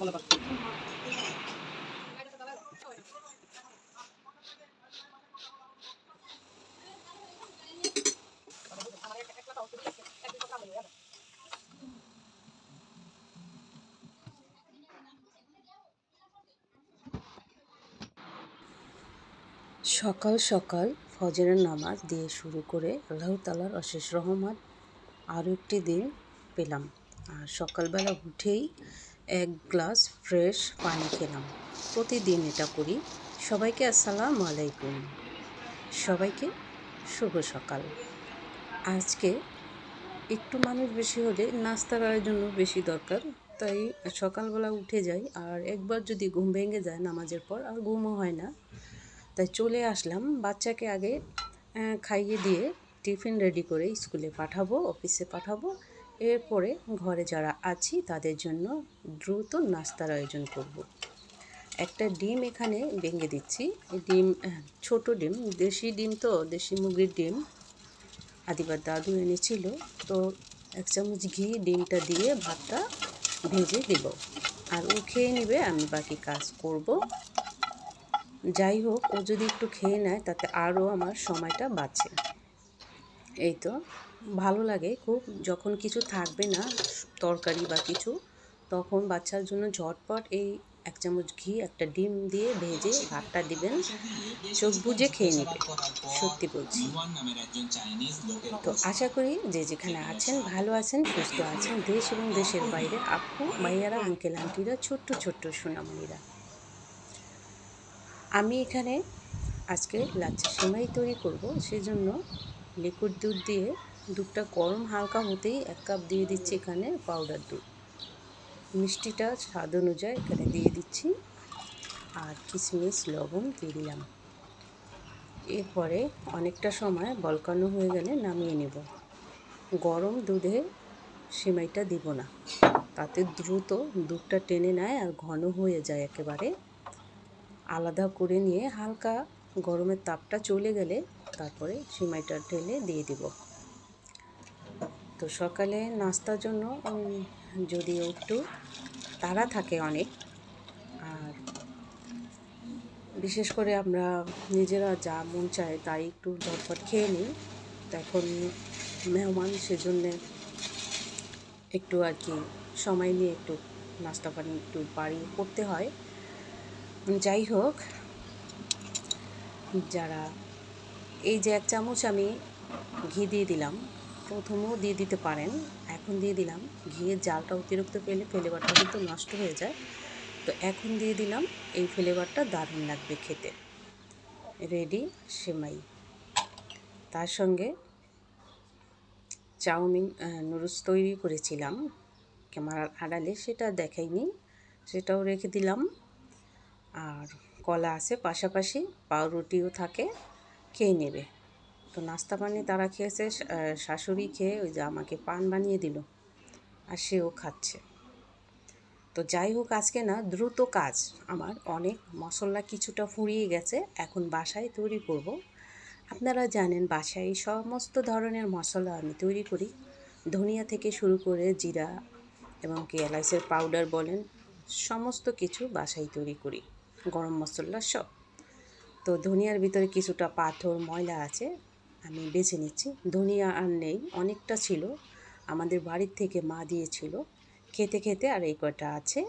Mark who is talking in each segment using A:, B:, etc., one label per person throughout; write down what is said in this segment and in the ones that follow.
A: সকাল সকাল ফজরের নামাজ দিয়ে শুরু করে আল্লাহ তালার অশেষ রহমান আরও একটি দিন পেলাম। আর সকালবেলা উঠেই এক গ্লাস ফ্রেশ পানি খেলাম। প্রতিদিন এটা করি। সবাইকে আসসালামু আলাইকুম। সবাইকে শুভ সকাল। আজকে একটু মানুষ বেশি হলে নাস্তা নাস্তার জন্য বেশি দরকার। তাই সকালবেলা উঠে যাই আর একবার যদি ঘুম ভেঙে যায় নামাজের পর আর ঘুমও হয় না। তাই চলে আসলাম। বাচ্চাকে আগে খাইয়ে দিয়ে টিফিন রেডি করে স্কুলে পাঠাবো, অফিসে পাঠাবো। এরপরে ঘরে যারা আছি তাদের জন্য দ্রুত নাস্তার আয়োজন করব। একটা ডিম এখানে ভেঙে দিচ্ছি। ডিম, ছোট ডিম, দেশি ডিম তো, দেশি মুরগির ডিম। আদিবার দাদু এনেছিল। তো এক চামচ ঘি ডিমটা দিয়ে ভাতটা ভেজে দেব। আর ও খেয়ে নেবে, আমি বাকি কাজ করব। যাই হোক, ও যদি একটু খেয়ে নেয়, তাতে আরও আমার সময়টা বাঁচে। এই তো, ভালো লাগে খুব। যখন কিছু থাকবে না, তরকারি বা কিছু, তখন বাচ্চার জন্য ঝটপট এই এক চামচ ঘি, একটা ডিম দিয়ে ভেজে ভাতটা দিবেন। চোখ বুজে খেয়ে নেবে সত্যি বলছি। তো আশা করি যে যেখানে আছেন, ভালো আছেন, সুস্থ আছেন, দেশ এবং দেশের বাইরে আপু, ভাইয়ারা আঙ্কেল আন্টিরা ছোট্ট ছোট্ট সোনামণিরা। আমি এখানে আজকে লাচ্ছা সেমাই তৈরি করব, সেজন্য লিকুইড দুধ দিয়ে দুধটা গরম হালকা হতেই এক কাপ দিয়ে দিচ্ছি এখানে পাউডার দুধ। মিষ্টিটা স্বাদ অনুযায়ী এখানে দিয়ে দিচ্ছি আর কিশমিশ লবণ দিয়ে দিলাম। এরপরে অনেকটা সময় বলকানো হয়ে গেলে নামিয়ে নেব। গরম দুধে সেমাইটা দিব না। তাতে দ্রুত দুধটা টেনে নেয় আর ঘন হয়ে যায় একেবারে। আলাদা করে নিয়ে হালকা গরমের তাপটা চলে গেলে তারপরে সিমাইটা ঢেলে দিয়ে দিব। তো সকালে নাস্তার জন্য যদিও একটু তাড়া থাকে অনেক, আর বিশেষ করে আমরা নিজেরা যা মন চায় তাই একটু ঝটপট খেয়ে নিই। তো এখন মেহমান, সেজন্যে একটু আর কি সময় নিয়ে একটু নাস্তা পানি একটু বাড়িয়ে করতে হয়। যাই হোক, যারা এই যে এক চামচ আমি ঘি দিয়ে দিলাম। প্রথমেও দিয়ে দিতে পারেন, এখন দিয়ে দিলাম। ঘিয়ের জালটা অতিরিক্ত পেলে ফ্লেভারটা কিন্তু নষ্ট হয়ে যায়। তো এখন দিয়ে দিলাম, এই ফ্লেভারটা দারুণ লাগবে খেতে। রেডি, সেমাই। তার সঙ্গে চাউমিন নুডলস তৈরি করেছিলাম। ক্যামেরার আড়ালে সেটা দেখাইনি, সেটাও রেখে দিলাম। আর কলা আছে পাশাপাশি, পাউরুটিও থাকে। খেয়ে নেবে। তো নাস্তা পানি তারা খেয়েছে শাশুড়ি খেয়ে ওই যে আমাকে পান বানিয়ে দিল আর সেও খাচ্ছে। তো যাই হোক, আজকে না দ্রুত কাজ। আমার অনেক মশলা কিছুটা ফুরিয়ে গেছে, এখন বাসায় তৈরি করব। আপনারা জানেন বাসায় সমস্ত ধরনের মশলা আমি তৈরি করি। ধনিয়া থেকে শুরু করে জিরা এবং কি এলাইচের পাউডার বলেন, সমস্ত কিছু বাসায় তৈরি করি। গরম মশলা সব। তো ধনিয়ার ভিতরে কিছুটা পাথর, ময়লা আছে, আমি বেছে নিচ্ছি। ধনিয়া আর নেই, অনেকটা ছিল। আমাদের বাড়ির থেকে মা দিয়েছিল। খেতে খেতে আর এই কটা আছে।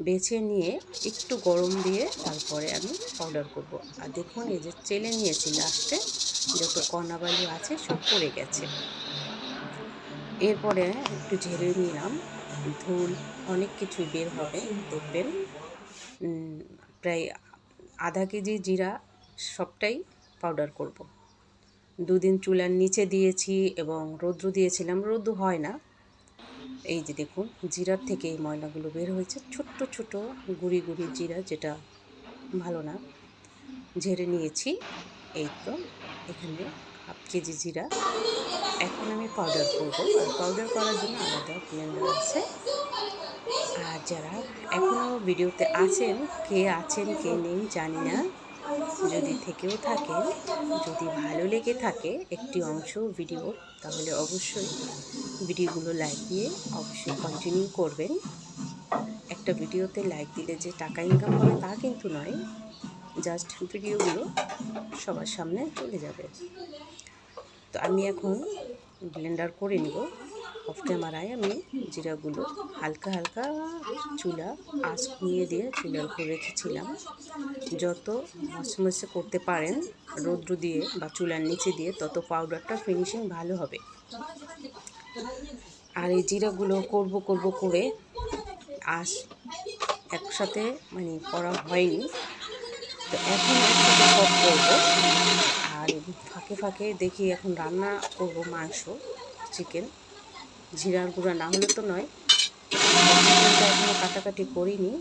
A: বেছে নিয়ে একটু গরম দিয়ে তারপরে আমি অর্ডার করব। আর দেখুন, এই যে চেলে নিয়েছি লাস্টে যত কণাবালি আছে, সব পড়ে গেছে। এরপরে একটু ঝেড়ে নিলাম। ধুল, অনেক কিছু বের হবে, দেখবেন। প্রায় আধা কেজি জিরা সবটাই পাউডার করব। দুদিন চুলার নিচে দিয়েছি এবং রৌদ্র দিয়েছিলাম, রৌদ্র হয় না। এই যে দেখুন, জিরার থেকে এই ময়লাগুলো বের হয়েছে। ছোট্ট, ছোট, গুড়ি গুড়ি জিরা যেটা ভালো না। ঝেড়ে নিয়েছি। এই তো, এখানে হাফ কেজি জিরা। এখন আমি পাউডার করব। আর পাউডার করার জন্য আলাদা ব্লেন্ডার আছে। যারা এখনও ভিডিওতে আছেন, কে আছেন, কে নেই জানি না। যদি থেকেও থাকেন, যদি ভালো লেগে থাকে একটি অংশ ভিডিও, তাহলে অবশ্যই ভিডিওগুলো লাইক দিয়ে অবশ্যই কন্টিনিউ করবেন। একটা ভিডিওতে লাইক দিলে যে টাকা ইনকাম হবে তা কিন্তু নয় জাস্ট ভিডিওগুলো সবার সামনে চলে যাবে। তো আমি এখন ব্লেন্ডার করে নিব। অফ ক্যামেরায় আমি জিরাগুলো। হালকা হালকা চুলা, আঁচ কমিয়ে দিয়ে চুলার উপর রেখেছিলাম। যত মশমশে করতে পারেন, রৌদ্র দিয়ে বা চুলার নিচে দিয়ে তত পাউডারটা ফিনিশিং ভালো হবে। আর এই জিরাগুলো করব করব করে আঁশ একসাথে মানে করা হয়নি। তো এখন একসাথে সব করব। আর ফাঁকে ফাঁকে দেখি এখন রান্না করব মাংস চিকেন জিরার গুঁড়া না হলে তো নয়। এখনও কাটাকাটি করিনি।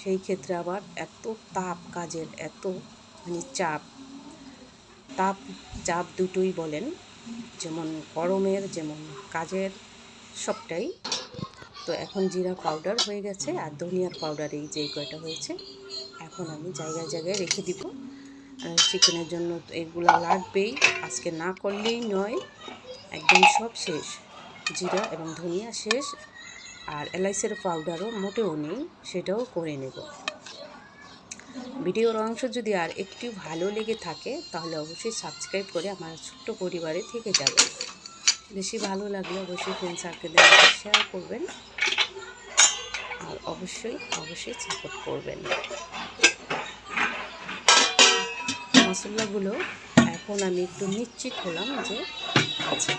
A: সেই ক্ষেত্রে আবার এত তাপ কাজের, এত মানে চাপ। তাপ, চাপ দুটোই বলেন। যেমন গরমের, যেমন কাজের, সবটাই। তো এখন জিরা পাউডার হয়ে গেছে আর ধনিয়ার পাউডার এই যে কয়টা হয়েছে, এখন আমি জায়গায় জায়গায় রেখে দিব। চিকেনের জন্য এগুলো লাগবেই। আজকে না করলেই নয়, একদম সব শেষ। জিরা এবং ধনিয়া শেষ। আর এলাইচের পাউডারও মোটেও নেই, সেটাও করে নেব। ভিডিওর অংশ যদি আর একটু ভালো লেগে থাকে, তাহলে অবশ্যই সাবস্ক্রাইব করে আমার ছোট্ট পরিবারে থেকে যাবে। বেশি ভালো লাগলে অবশ্যই ফ্রেন্ড সার্কেলদের শেয়ার করবেন। আর অবশ্যই অবশ্যই সাপোর্ট করবেন। মশলাগুলো এখন আমি একটু নিশ্চিত হলাম যে আচ্ছা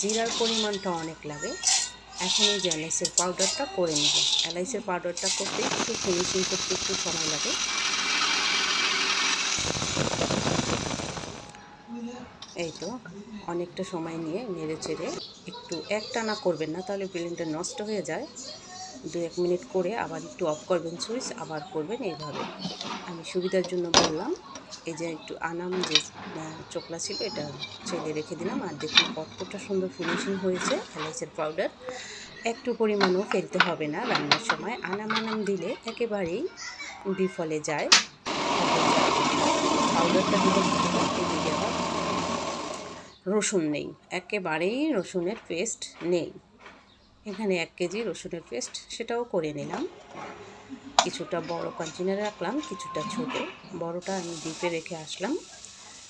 A: জিরার পরিমাণটা অনেক লাগে। এখন এই যে এলাইসের পাউডারটা করে নেব। এলাইসের পাউডারটা করতে একটু ফিনিশিং করতে একটু সময় লাগে। এই তো, অনেকটা সময় নিয়ে নেড়ে চেড়ে একটু একটানা করবেন না, তাহলে ব্লেন্ডার নষ্ট হয়ে যায়। দু এক মিনিট করে আবার একটু অফ করবেন, সুইচ আবার করবেন এইভাবে। আমি সুবিধার জন্য বললাম, এই যে একটু আনাম যে চোখলা ছিল এটা ছেলে রেখে দিলাম। আর দেখুন কতটা সুন্দর ফিনিশিং হয়েছে, এলাইচের পাউডার একটু পরিমাণও ফেলতে হবে না রান্নার সময়। আনাম আনাম দিলে একেবারেই বিফলে যায়। পাউডারটা দিলে রসুন নেই, একেবারেই রসুনের পেস্ট নেই। এখানে এক কেজি রসুনের পেস্ট সেটাও করে নিলাম। কিছুটা বড় কন্টেনারে রাখলাম, কিছুটা ছোট। বড়টা আমি ডিপে রেখে আসলাম।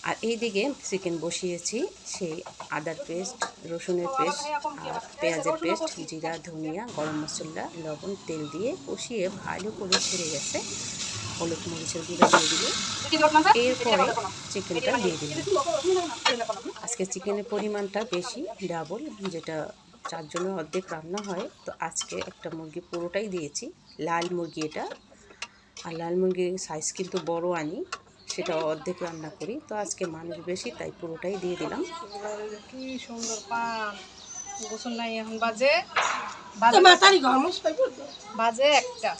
A: আর এই দিকে চিকেন বসিয়েছি, সেই আদার পেস্ট, রসুনের পেস্ট আর পেঁয়াজের পেস্ট, জিরা, ধনিয়া, গরম মশলা, লবণ, তেল দিয়ে কষিয়ে ভালো করে ছেড়ে গেছে। হলুদ মরিচের গুঁড়া দিয়ে দিলে এরপরে চিকেনটা দিয়ে দিলাম। আজকে চিকেনের পরিমাণটা বেশি ডাবল যেটা চারজনের অর্ধেক রান্না হয়। তো আজকে একটা মুরগি পুরোটাই দিয়েছি। লাল মুরগি এটা। আর লাল মুরগির সাইজ কিন্তু বড় আনি সেটা অর্ধেক রান্না করি। তো আজকে মানুষ বেশি তাই পুরোটাই দিয়ে দিলাম।
B: কি সুন্দর পান গোসল নাই এখন বাজে? বাজে একটা।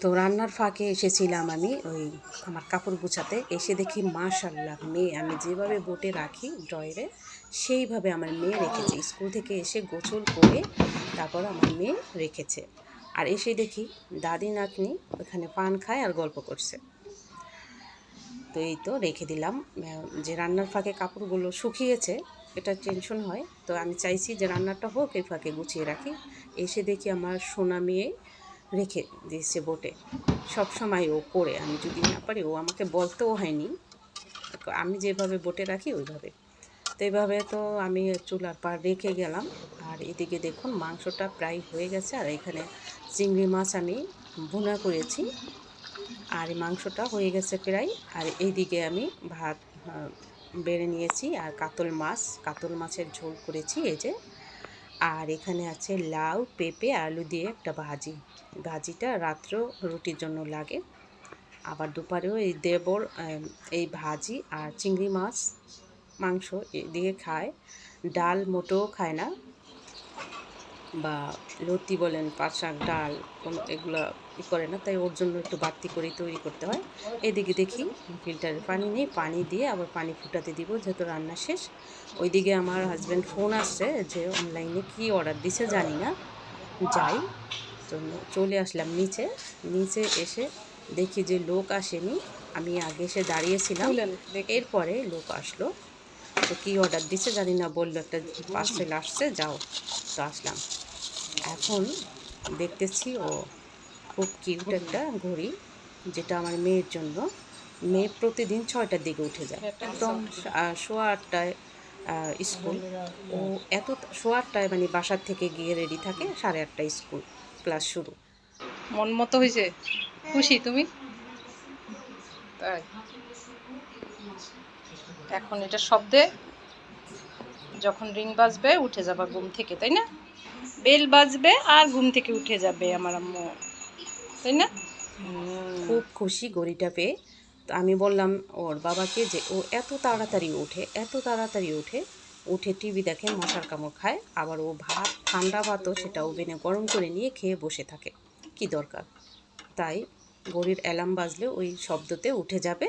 A: তো রান্নার ফাঁকে এসেছিলাম আমি ওই আমার কাপড় গুছাতে। এসে দেখি মাশাল্লাহ মেয়ে। আমি যেভাবে বোটে রাখি ড্রয়ারে সেইভাবে আমার মেয়ে রেখেছে। স্কুল থেকে এসে গোসল করে তারপর আমার মেয়ে রেখেছে। আর এসে দেখি দাদি, নাতনি ওখানে পান খায় আর গল্প করছে। তো এই তো রেখে দিলাম। যে রান্নার ফাঁকে কাপড়গুলো শুকিয়েছে, এটা টেনশন হয়। তো আমি চাইছি যে রান্নাটা হোক, এই ফাঁকে গুছিয়ে রাখি। এসে দেখি আমার সোনা মেয়ে রেখে দিয়েছে বোটে। সব সময় ও করে, আমি যদি না পারি, ও আমাকে বলতেও হয়নি। আমি যেভাবে বোটে রাখি, ওইভাবে। তো এইভাবে তো আমি চুলার পার রেখে গেলাম। আর এদিকে দেখুন মাংসটা প্রায় হয়ে গেছে। আর এখানে চিংড়ি মাছ আমি ভুনা করেছি। আর মাংসটা হয়ে গেছে প্রায়। আর এইদিকে আমি ভাত বেড়ে নিয়েছি। আর কাতল মাছ, কাতল মাছের ঝোল করেছি এই যে। আর এখানে আছে লাউ, পেঁপে, আলু দিয়ে একটা ভাজি। ভাজিটা রাত্রেও রুটির জন্য লাগে। আবার দুপুরেও এই দেবর এই ভাজি আর চিংড়ি মাছ মাংস দিয়ে খায়। ডাল মোটেও খায় না। বা লতি বলেন পাট শাক ডাল কোনো এগুলো ই করে না তাই ওর জন্য একটু বাড়তি করেই তৈরি করতে হয়। এদিকে দেখি ফিল্টারের পানি নেই পানি দিয়ে আবার পানি ফুটাতে দিব যেহেতু রান্না শেষ। ওইদিকে আমার হাজব্যান্ড ফোন আসছে যে অনলাইনে কি অর্ডার দিছে জানি না। যাই তো চলে আসলাম নিচে। নিচে এসে দেখি যে লোক আসেনি। আমি আগে এসে দাঁড়িয়েছিলাম। এরপরে লোক আসলো। তো কী অর্ডার দিচ্ছে জানি না, বলল একটা পার্সেল আসছে, যাও। তো আসলাম। এখন দেখতেছি ও খুব কিউট একটা ঘড়ি, যেটা আমার মেয়ের জন্য। মেয়ে প্রতিদিন ছয়টার দিকে উঠে যায়। একদম সোয়া আটটায় স্কুল। ও এত সোয়া আটটায় মানে বাসার থেকে গিয়ে রেডি থাকে, সাড়ে আটটায় স্কুল ক্লাস শুরু।
B: মন মতো হয়েছে? খুশি তুমি? তাই। এখন এটা শব্দে যখন রিং বাজবে, উঠে যাবা ঘুম থেকে, তাই না? বেল বাজবে আর ঘুম থেকে উঠে যাবে আমার আম্মু, তাই না?
A: খুব খুশি গড়িটা পেয়ে। তো আমি বললাম, ওর বাবাকে যে ও এত তাড়াতাড়ি ওঠে, এত তাড়াতাড়ি ওঠে, উঠে টিভি দেখে মশার কামড় খায়, আবার ও ভাত, ঠান্ডা ভাতও সেটা ওভেনে গরম করে নিয়ে খেয়ে বসে থাকে। কি দরকার? তাই ঘড়ির অ্যালার্ম বাজলে ওই শব্দতে উঠে যাবে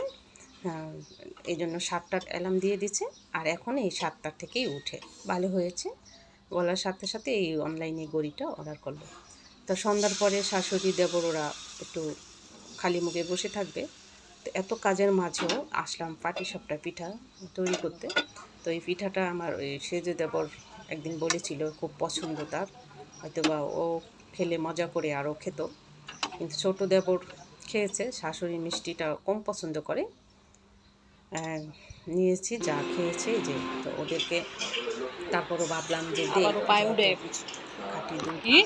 A: এই জন্য সাতটার অ্যালার্ম দিয়ে দিচ্ছে। আর এখন এই সাতটার থেকেই উঠে ভালো হয়েছে। বলার সাথে সাথে এই অনলাইনে গড়িটা অর্ডার করল। তো সন্ধ্যার পরে শাশুড়ি দেবর ওরা একটু খালি মুখে বসে থাকবে। তো এত কাজের মাঝেও আসলাম পাটি সাপটা পিঠা তৈরি করতে। তো এই পিঠাটা আমার ওই সেজে দেবর একদিন বলেছিল, খুব পছন্দ তার। হয়তো বা ও খেলে মজা করে আরও খেত। কিন্তু ছোটো দেবর খেয়েছে, শাশুড়ি মিষ্টিটা কম পছন্দ করে। নিয়েছি যা খেয়েছে যে তো ওদেরকে তারপরও ভাবলাম যে খাটি দুধ
B: কি?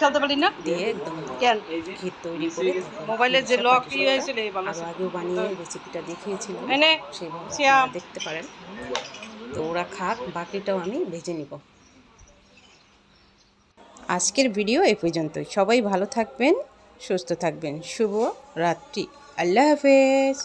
B: খেলতে পারি না?
A: দিয়ে একদম
B: কেন?
A: ক্ষীর তৈরি করে তারপর
B: মোবাইলের যে লক
A: পাটিসাপটা
B: হয়েছিল এই ভালো
A: আগেও বানিয়ে রেসিপিটা দেখিয়েছিল
B: এনে
A: সেইভাবে দেখতে পারেন। তো ওরা খাক বাকিটাও আমি ভেজে নিব। আজকের ভিডিও এ পর্যন্তই। সবাই ভালো থাকবেন সুস্থ থাকবেন। শুভ রাত্রি। আল্লাহ হাফেজ।